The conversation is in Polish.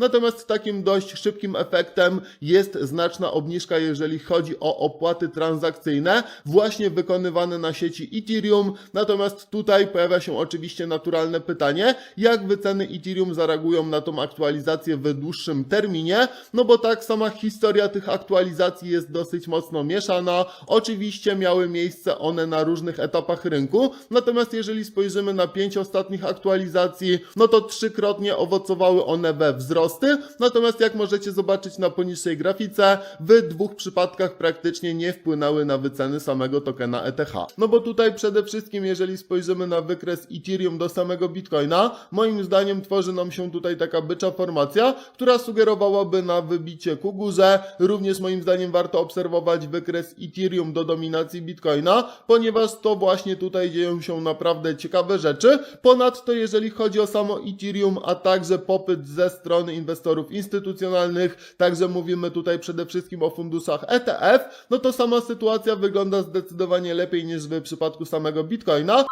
Natomiast takim dość szybkim efektem jest znaczna obniżka, jeżeli chodzi o opłaty transakcyjne, właśnie wykonywane na sieci Ethereum. Natomiast tutaj pojawia się oczywiście naturalne pytanie, jak wyceny Ethereum zareagują na tą aktualizację w dłuższym terminie, no bo tak sama historia tych aktualizacji jest dosyć mocno mieszana. Oczywiście miały miejsce one na różnych etapach rynku, natomiast jeżeli spojrzymy na pięć ostatnich aktualizacji, no to trzykrotnie owocowały one we natomiast jak możecie zobaczyć na poniższej grafice, w dwóch przypadkach praktycznie nie wpłynęły na wyceny samego tokena ETH. No bo tutaj przede wszystkim, jeżeli spojrzymy na wykres Ethereum do samego Bitcoina, moim zdaniem tworzy nam się tutaj taka bycza formacja, która sugerowałaby na wybicie ku górze. Również moim zdaniem warto obserwować wykres Ethereum do dominacji Bitcoina, ponieważ to właśnie tutaj dzieją się naprawdę ciekawe rzeczy. Ponadto jeżeli chodzi o samo Ethereum, a także popyt ze strony inwestorów instytucjonalnych, także mówimy tutaj przede wszystkim o funduszach ETF, no to sama sytuacja wygląda zdecydowanie lepiej niż w przypadku samego Bitcoina.